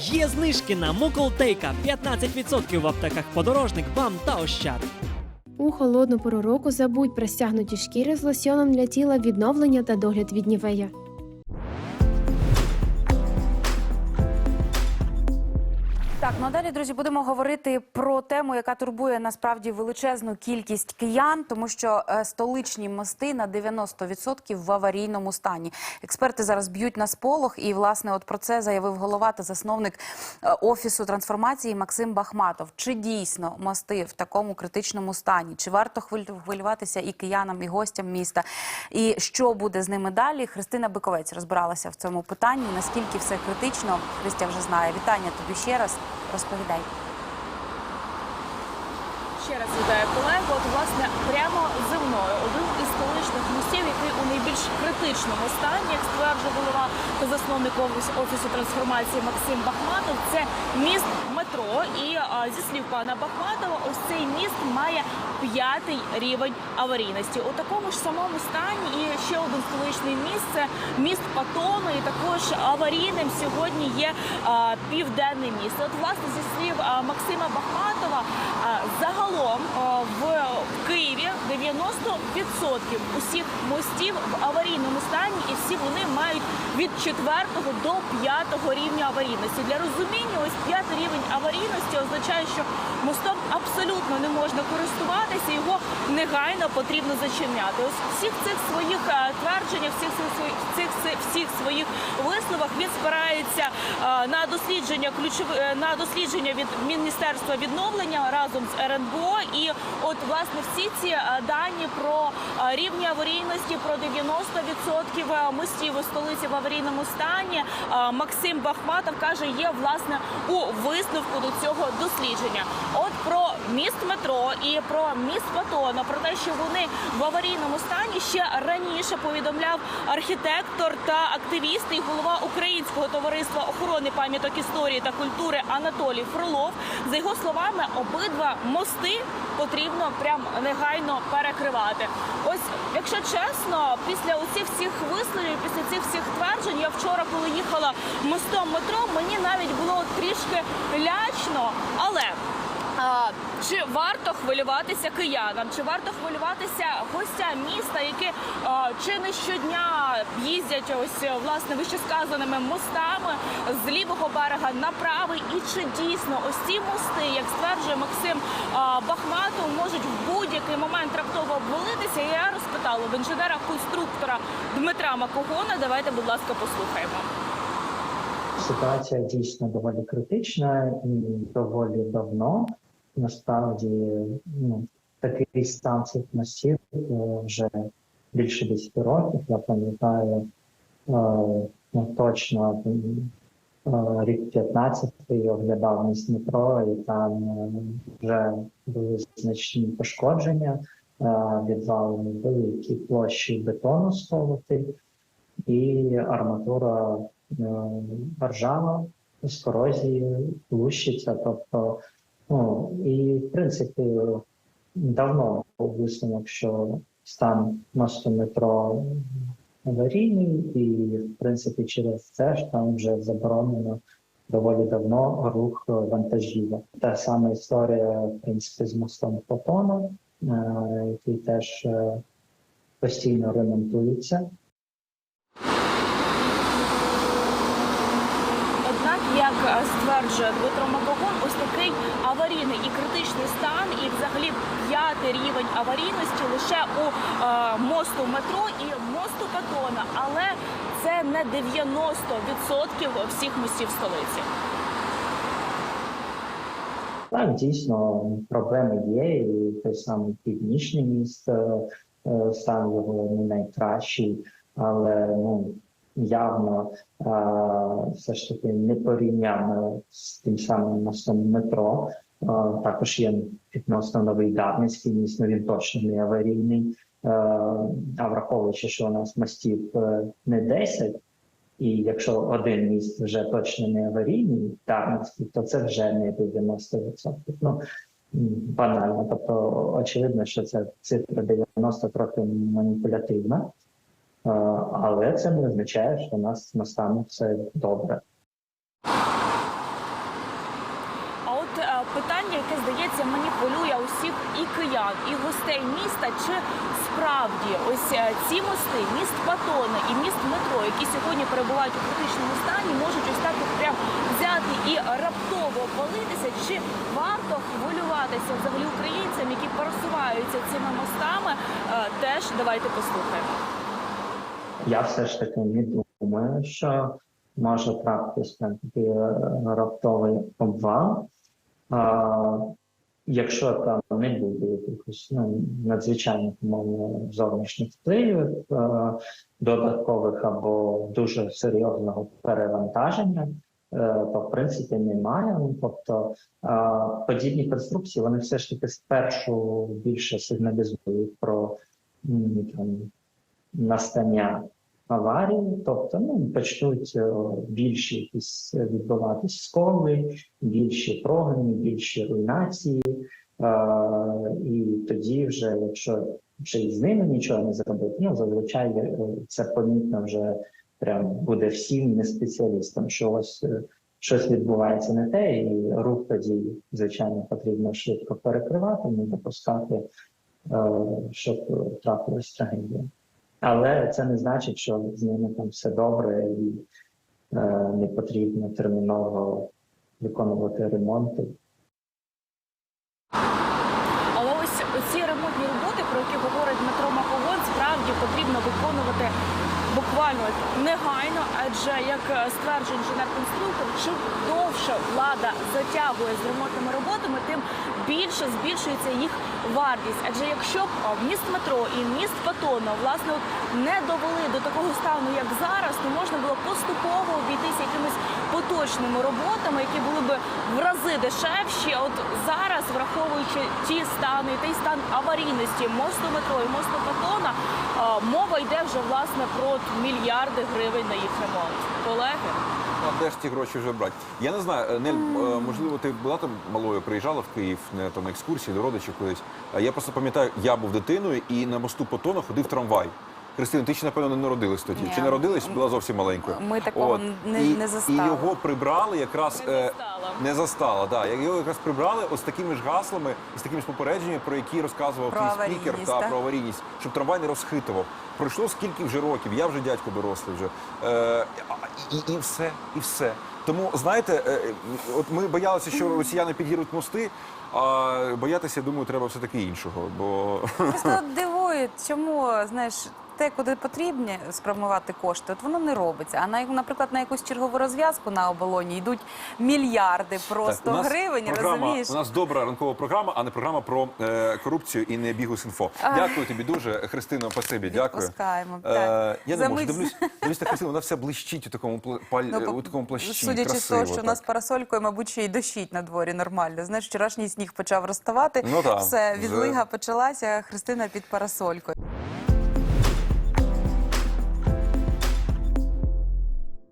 Є знижки на Муколтейка 15% в аптеках подорожник, бам та ощад. У холодну пору року забудь про стягнуті шкіри з лосьоном для тіла відновлення та догляд від нівея. Так, ну а далі, друзі, будемо говорити про тему, яка турбує насправді величезну кількість киян, тому що е, столичні мости на 90% в аварійному стані. Експерти зараз б'ють на сполох, і власне, от про це заявив голова та засновник е, офісу трансформації Максим Бахматов. Чи дійсно мости в такому критичному стані? Чи варто хвилю- хвилюватися і киянам, і гостям міста? І що буде з ними далі? Христина Биковець розбиралася в цьому питанні. Наскільки все критично? Христя вже знає. Вітання тобі ще раз. Розповідай. Ще раз вітаю колегу. От власне прямо зі мною один із столичних містів, який у найбільш критичному стані, як стверджує голова та засновник офісу, трансформації Максим Бахматов. Це міст метро. І зі слів пана Бахматова, ось цей міст має п'ятий рівень аварійності. У такому ж самому стані і ще один столичний міст це міст Патону. І також аварійним сьогодні є а, південний міст. От власне зі слів Максима Бахматова, а, загалом а, в Києві 90% усіх мостів в аварійному стані, і всі вони мають від 4 до 5 рівня аварійності. Для розуміння, ось п'ятий рівень аварійності означає, що мостом абсолютно не можна користуватися, його негайно потрібно зачиняти. Ось всіх цих своїх е, твердженнях, всіх своїх цих, всіх своїх висловах він спирається е, на дослідження ключов е, на дослідження від міністерства відновлення разом з РНБО. І от власне всі ці е, дані про е, рівні аварійності, про 90% мостів у столиці в аварійному стані. е, Максим Бахматов каже, є власне у висновку до цього дослідження. От про міст метро і про міст Патона, про те, що вони в аварійному стані ще раніше повідомляв архітектор та активіст і голова Українського товариства охорони пам'яток історії та культури Анатолій Фролов. За його словами, обидва мости потрібно прям негайно перекривати. Ось, якщо чесно, після усіх всіх висловів, після цих всіх тверджень, я вчора, коли їхала мостом метро, мені навіть було трішки лячно, але. Чи варто хвилюватися киянам? Чи варто хвилюватися гостям міста, які чи не щодня їздять ось власне вищесказаними мостами з лівого берега на правий? І чи дійсно ось ці мости, як стверджує Максим Бахматов, можуть в будь-який момент раптово обвалитися? Я розпитала в інженера-конструктора Дмитра Макогона. Давайте, будь ласка, послухаємо. Ситуація дійсно доволі критична і доволі давно. Насправді, ну, такий стан цих мостів е, вже більше 10 років. Я пам'ятаю е, ну, точно е, рік 15 я оглядав міст метро, і там вже були значні пошкодження, відвалені великі площі бетону сполоти, і арматура ржава з корозією лущиться. Тобто, ну і в принципі давно висновок, що стан мосту метро аварійний, і в принципі через це ж там вже заборонено доволі давно рух вантажівок. Та сама історія, в принципі, з мостом Попона, е, який теж е, постійно ремонтується. Як е, стверджує Дмитро Макогон, ось такий аварійний і критичний стан, і взагалі п'ятий рівень аварійності лише у е, мосту метро і мосту Патона, але це не 90% всіх мостів столиці. Так, дійсно, проблеми є, і той самий північний міст, е, стан його не найкращий, але ну явно е, все ж таки не порівняно з тим самим мостом метро. Е, Також є відносно новий Дарницький міст, ну він точно не аварійний. Е, А враховуючи, що у нас мостів е, не 10, і якщо один міст вже точно не аварійний, Дарницький, то це вже не 90%. Ну, банально. Тобто, очевидно, що це цифра 90 трохи маніпулятивна, але це не означає, що у нас мостами все добре. от е, питання, яке здається, мені хвилює усіх і киян, і гостей міста. Чи справді ось е, ці мости, міст Патони і міст метро, які сьогодні перебувають у критичному стані, можуть ось так прям взяти і раптово обвалитися? Чи варто хвилюватися взагалі українцям, які пересуваються цими мостами? Е, Теж давайте послухаємо. Я все ж таки не думаю, що може трапитися там такий е, раптовий обвал. А, якщо там не буде якихось ну, надзвичайних умовно зовнішніх впливів, е, додаткових або дуже серйозного перевантаження, е, то в принципі немає. Ну, Тобто подібні конструкції вони все ж таки спершу більше сигналізують про там, настання аварії, тобто ну, почнуть е, більші якісь відбуватись сколи, більші прогини, більші руйнації. Е, і тоді, вже, якщо вже і з ними нічого не зробити, ну зазвичай е, це помітно вже прям буде всім не спеціалістам, що ось щось відбувається не те, і рух тоді, звичайно, потрібно швидко перекривати, не допускати, щоб трапилась трагедія. Але це не значить, що з ними там все добре і е, не потрібно терміново виконувати ремонти. Але ось ці ремонтні роботи, про які говорить Дмитро Макогон, справді потрібно виконувати буквально негайно, адже як е, стверджує інженер-конструктор, чим довше влада затягує з ремонтними роботами, тим більше збільшується їх вартість. Адже якщо б міст метро і міст Патона власне от не довели до такого стану, як зараз, то можна було поступово обійтися якимись поточними роботами, які були б в рази дешевші. От зараз, враховуючи ті стани, той стан аварійності мосту метро і мосту Патона, мова йде вже власне про мільярди гривень на їх ремонт. Колеги. А де ж ці гроші вже брати? Я не знаю, е, Нель, е, можливо, ти була там малою, приїжджала в Київ на, там, на екскурсії до родичів колись. Я просто пам'ятаю, я був дитиною і на мосту Потона ходив трамвай. Христина, ти ще, напевно, не народилась тоді. Ні. Чи народилась? Була зовсім маленькою. Ми такого не- і, не застали. І його прибрали якраз... Не е, застала. Не застала, да. Його якраз прибрали ось такими ж гаслами і з такими ж попередженнями, про які розказував Про твій спікер аварійність, та так? про аварійність, щоб трамвай не розхитував. Пройшло скільки вже років, я вже дядько дорослий вже. Е, і, і все, і все. Тому знаєте, е, от ми боялися, що росіяни підірвуть мости, а боятися, я думаю, треба все таки іншого. Бо Просто дивує, чому знаєш. Те, куди потрібно спрямувати кошти, от воно не робиться. А на наприклад, на якусь чергову розв'язку на оболоні йдуть мільярди просто Так, у нас гривень. програма, Розумієш? У нас добра ранкова програма, а не програма про е, корупцію і не бігус.інфо. Дякую тобі дуже, Христино. Спасибі, дякую. Відпускаємо, Е, я не можу. Дивлюсь, дивлюсь вона вся блищить у такому паль- Ну, у такому плащі. Судячи з того, що у нас так. парасолькою, мабуть, ще й дощить на дворі нормально. Знаєш, вчорашній сніг почав розставати. Ну так, Все, відлига почалася, Христина під парасолькою.